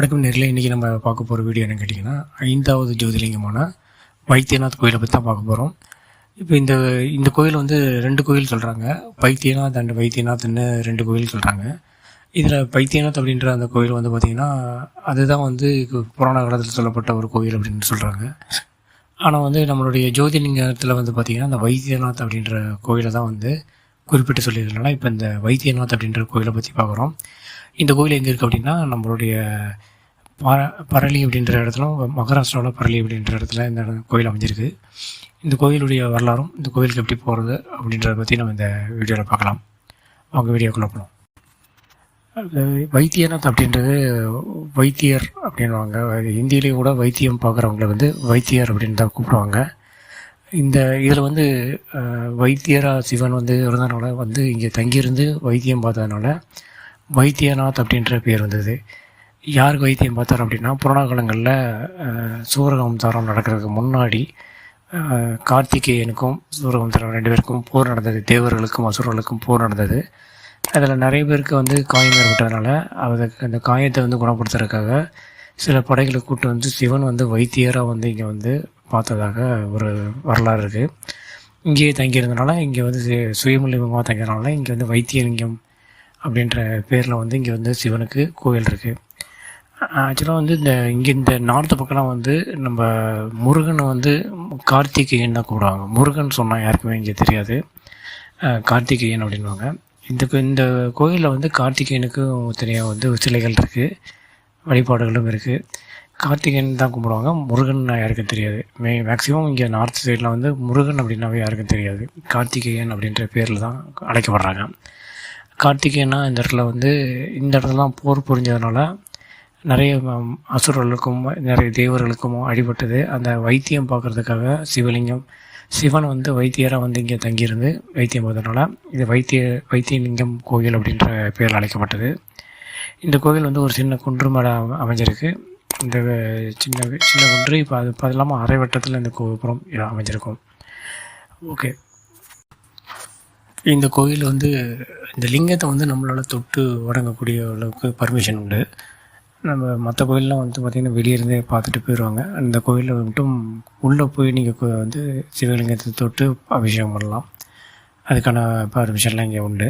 வணக்கம் நேரில் இன்றைக்கி நம்ம பார்க்க போகிற வீடியோ என்னன்னு கேட்டிங்கன்னா ஐந்தாவது ஜோதிலிங்கமான வைத்தியநாத் கோயிலை பற்றி தான் பார்க்க போகிறோம் இப்போ இந்த இந்த கோயில் வந்து ரெண்டு கோயில் சொல்கிறாங்க வைத்தியநாத் அண்ட் வைத்தியநாத்னு ரெண்டு கோயில் சொல்கிறாங்க இதில் வைத்தியநாத் அப்படின்ற அந்த கோயில் வந்து பார்த்திங்கன்னா அதுதான் வந்து கு- புராண காலத்தில் சொல்லப்பட்ட ஒரு கோயில் அப்படின்னு சொல்கிறாங்க ஆனால் வந்து நம்மளுடைய ஜோதிலிங்கத்தில் வந்து பார்த்திங்கன்னா அந்த வைத்தியநாத் அப்படின்ற கோயிலை தான் வந்து குறிப்பிட்டு சொல்லியிருந்தனால இப்போ இந்த வைத்தியநாத் அப்படின்ற கோயிலை பற்றி பார்க்குறோம். இந்த கோயில் எங்கே இருக்குது அப்படின்னா நம்மளுடைய ப பரளி அப்படின்ற இடத்துல மகாராஷ்டிராவில் பரளி அப்படின்ற இடத்துல இந்த கோயில் அமைஞ்சிருக்கு. இந்த கோயிலுடைய வரலாறும் இந்த கோயிலுக்கு எப்படி போகிறது அப்படின்றத பற்றி நம்ம இந்த வீடியோவில் பார்க்கலாம். அவங்க வீடியோக்குள்ளே போகலாம் அது வைத்தியநாத் அப்படின்றது வைத்தியர் அப்படின்வாங்க இந்தியிலேயே கூட வைத்தியம் பார்க்குறவங்கள வந்து வைத்தியர் அப்படின்னு தான் கூப்பிடுவாங்க. இந்த இதில் வந்து வைத்தியரா சிவன் வந்து இருந்தனால வந்து இங்கே தங்கியிருந்து வைத்தியம் பார்த்ததுனால வைத்தியநாத் அப்படின்ற பேர் வந்தது. யாருக்கு வைத்தியம் பார்த்தார் அப்படின்னா புராண காலங்களில் சூரகம்சாரம் நடக்கிறதுக்கு முன்னாடி கார்த்திகேயனுக்கும் சூரகம்சாரம் ரெண்டு பேருக்கும் போர் நடந்தது. தேவர்களுக்கும் அசுரர்களுக்கும் போர் நடந்தது. அதில் நிறைய பேருக்கு வந்து காயம் ஏற்பட்டதுனால அதுக்கு அந்த காயத்தை வந்து குணப்படுத்துறதுக்காக சில படைகளை கூட்டு வந்து சிவன் வந்து வைத்தியராக வந்து இங்கே வந்து பார்த்ததாக ஒரு வரலாறு இருக்குது இங்கேயே தங்கியிருந்தனால இங்கே வந்து சு- சுயமலிங்கமாக இங்கே வந்து வைத்தியலிங்கம் அப்படின்ற பேரில் வந்து இங்கே வந்து சிவனுக்கு கோயில் இருக்குது ஆக்சுவலாக வந்து இந்த இங்கே இந்த நார்த்து பக்கம்லாம் வந்து நம்ம முருகனை வந்து கார்த்திகேயன் தான் கூப்பிடுவாங்க. முருகன் சொன்னால் யாருக்குமே இங்கே தெரியாது. கார்த்திகேயன் அப்படின்வாங்க இந்த இந்த கோயிலில் வந்து கார்த்திகேயனுக்கும் தனியாக வந்து சிலைகள் இருக்குது வழிபாடுகளும் இருக்குது கார்த்திகேயன் தான் கும்பிடுவாங்க. முருகன் யாருக்கும் தெரியாது. மே மேக்ஸிமம் இங்கே நார்த் சைடில் வந்து முருகன் அப்படின்னாவே யாருக்கும் தெரியாது. கார்த்திகேயன் அப்படின்ற பேரில் தான் அழைக்கப்படுறாங்க. கார்த்திகேயனா இந்த இடத்துல வந்து இந்த இடத்துலலாம் போர் புரிஞ்சதுனால நிறைய அசுரர்களுக்கும் நிறைய தேவர்களுக்கும் அடிபட்டது. அந்த வைத்தியம் பார்க்கறதுக்காக சிவலிங்கம் சிவன் வந்து வைத்தியராக வந்து இங்கே தங்கியிருந்து வைத்தியம் பார்த்ததுனால இது வைத்திய வைத்தியலிங்கம் கோயில் அப்படின்ற பேரில் அழைக்கப்பட்டது. இந்த கோவில் வந்து ஒரு சின்ன குன்று மேலே அமைஞ்சிருக்கு. இந்த சின்ன சின்ன குன்று இப்போ அது இப்போ அது இல்லாமல் அரை வட்டத்தில் இந்த கோபுரம் அமைஞ்சிருக்கும். ஓகே. இந்த கோயில் வந்து இந்த லிங்கத்தை வந்து நம்மளால் தொட்டு வணங்கக்கூடிய அளவுக்கு பர்மிஷன் உண்டு. நம்ம மற்ற கோயிலெலாம் வந்து பார்த்திங்கன்னா வெளியே இருந்தே பார்த்துட்டு போயிடுவாங்க அந்த கோயிலில் மட்டும் உள்ளே போய் நீங்கள் வந்து சிவலிங்கத்தை தொட்டு அபிஷேகம் பண்ணலாம். அதுக்கான பர்மிஷன்லாம் இங்கே உண்டு.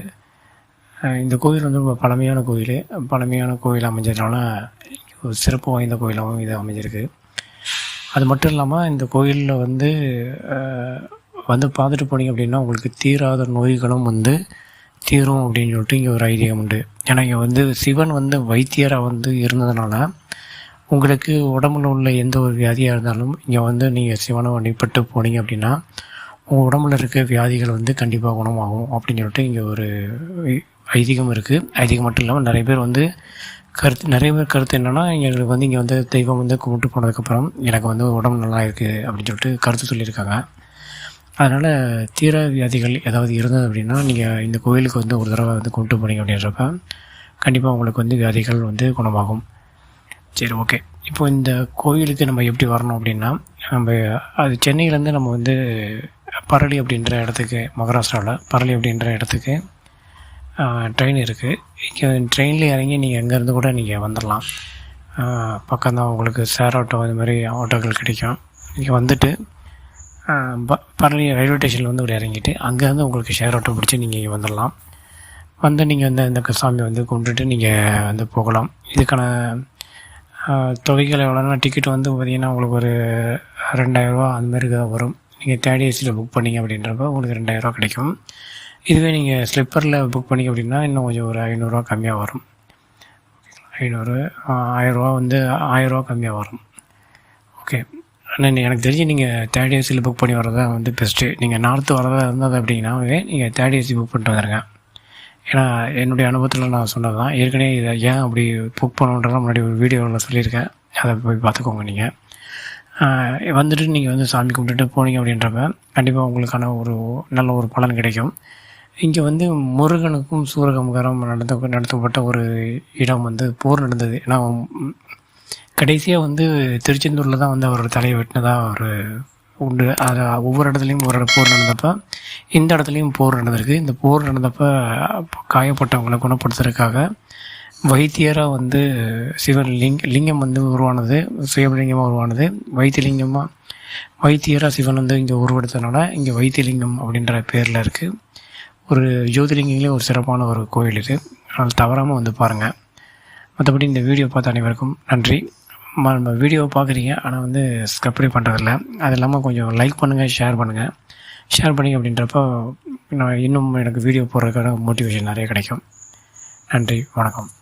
இந்த கோயில் வந்து ரொம்ப பழமையான கோயில் பழமையான கோயில் அமைஞ்சதுனால ஒரு சிறப்பு வாய்ந்த கோயிலாகவும் இது அமைஞ்சிருக்கு. அது மட்டும் இல்லாமல் இந்த கோயிலில் வந்து வந்து பார்த்துட்டு போனீங்க அப்படின்னா உங்களுக்கு தீராத நோய்களும் வந்து தீரும் அப்படின்னு சொல்லிட்டு இங்கே ஒரு ஐதீகம் உண்டு. ஏன்னா இங்கே வந்து சிவன் வந்து வைத்தியராக வந்து இருந்ததுனால உங்களுக்கு உடம்புல உள்ள எந்த ஒரு வியாதியாக இருந்தாலும் இங்கே வந்து நீங்கள் சிவனை வழிபட்டு போனீங்க அப்படின்னா உங்கள் உடம்புல இருக்க வியாதிகள் வந்து கண்டிப்பாக குணமாகும் அப்படின்னு சொல்லிட்டு இங்கே ஒரு ஐ- ஐதீகம் இருக்குது ஐதீகம் மட்டும் இல்லாமல் நிறைய பேர் வந்து கருத்து நிறைய பேர் கருத்து என்னென்னா எங்களுக்கு வந்து இங்கே வந்து தெய்வம் வந்து கும்பிட்டு போனதுக்கப்புறம் எனக்கு வந்து உடம்பு நல்லா இருக்குது அப்படின்னு சொல்லிட்டு கருத்து சொல்லியிருக்காங்க. அதனால் தீர வியாதிகள் ஏதாவது இருந்தது அப்படின்னா நீங்கள் இந்த கோயிலுக்கு வந்து ஒரு தடவை வந்து கொண்டு போனீங்க அப்படின்றப்ப கண்டிப்பாக உங்களுக்கு வந்து வியாதிகள் வந்து குணமாகும். சரி ஓகே இப்போ இந்த கோயிலுக்கு நம்ம எப்படி வரணும் அப்படின்னா நம்ம அது சென்னையிலேருந்து நம்ம வந்து பரளி அப்படின்ற இடத்துக்கு மகாராஷ்டிராவில் பரளி அப்படின்ற இடத்துக்கு ட்ரெயின் இருக்குது இங்கே ட்ரெயினில் இறங்கி நீங்கள் எங்கேருந்து கூட நீங்கள் வந்துடலாம் பக்கம் தான் உங்களுக்கு ஷேர் ஆட்டோ இது மாதிரி ஆட்டோக்கள் கிடைக்கும். நீங்கள் வந்துட்டு பரளி ரயில்வே ஸ்டேஷனில் வந்து ஒரு இறங்கிட்டு அங்கேருந்து உங்களுக்கு ஷேர் ஆட்டோ பிடிச்சி நீங்கள் இங்கே வந்துடலாம். வந்து நீங்கள் வந்து இந்த சாமி வந்து கும்பிட்டுட்டு நீங்கள் வந்து போகலாம். இதுக்கான தொகைகள் எவ்வளோனா டிக்கெட் வந்து பார்த்தீங்கன்னா உங்களுக்கு ஒரு ரெண்டாயிரரூவா அந்த தான் வரும். நீங்கள் தேர்ட் ஏசியில் புக் பண்ணீங்க அப்படின்றப்ப உங்களுக்கு ரெண்டாயிரரூவா கிடைக்கும். இதுவே நீங்கள் ஸ்லிப்பரில் புக் பண்ணிங்க அப்படின்னா இன்னும் கொஞ்சம் ஒரு ஐநூறுரூவா கம்மியாக வரும். ஐநூறு ஆயிரரூவா வந்து ஆயிரரூவா கம்மியாக வரும். ஓகே ஆனால் எனக்கு தெரிஞ்சு நீங்கள் தேர்ட் ஏசியில் புக் பண்ணி வரதா வந்து பெஸ்ட்டு நீங்கள் நார்த்து வரதா இருந்தது அப்படின்னாவே நீங்கள் தேர்ட் ஏசி புக் பண்ணிட்டு வந்துடுங்க ஏன்னா என்னுடைய அனுபவத்தில் நான் சொன்னது தான் ஏற்கனவே இதை ஏன் அப்படி புக் பண்ணணுன்றலாம் முன்னாடி ஒரு வீடியோவில் சொல்லியிருக்கேன். அதை போய் பார்த்துக்கோங்க நீங்கள் வந்துட்டு நீங்கள் வந்து சாமி கும்பிட்டுட்டு போனீங்க அப்படின்றப்ப கண்டிப்பாக உங்களுக்கான ஒரு நல்ல ஒரு பலன் கிடைக்கும். இங்கே வந்து முருகனுக்கும் சூரகமுகரம் நடத்த நடத்தப்பட்ட ஒரு இடம் வந்து போர் நடந்தது. ஏன்னா கடைசியாக வந்து திருச்செந்தூரில் தான் வந்து அவரோட தலையை வெட்டினதாக ஒரு உண்டு. அது ஒவ்வொரு இடத்துலையும் ஒரு போர் நடந்தப்போ இந்த இடத்துலையும் போர் நடந்திருக்கு. இந்த போர் நடந்தப்போ காயப்பட்டவங்களை குணப்படுத்துறதுக்காக வைத்தியராக வந்து சிவன் லிங் லிங்கம் வந்து உருவானது சுயலிங்கமாக உருவானது. வைத்தியலிங்கமாக வைத்தியராக சிவன் வந்து இங்கே உருவெடுத்தனால இங்கே வைத்தியலிங்கம் அப்படின்ற பேரில் இருக்குது ஒரு ஜோதிலிங்கங்களே ஒரு சிறப்பான ஒரு கோயில் இது. அதனால் தவறாமல் வந்து பாருங்கள் மற்றபடி இந்த வீடியோ பார்த்த அனைவருக்கும் நன்றி. நம்ம வீடியோ பார்க்குறீங்க ஆனால் வந்து சப்ஸ்கிரைப் பண்ணுறதில்ல அது இல்லாமல் கொஞ்சம் லைக் பண்ணுங்கள் ஷேர் பண்ணுங்கள் ஷேர் பண்ணி அப்படின்றப்போ நான் இன்னும் எனக்கு வீடியோ போடுறதுக்கான மோட்டிவேஷன் நிறைய கிடைக்கும். நன்றி வணக்கம்.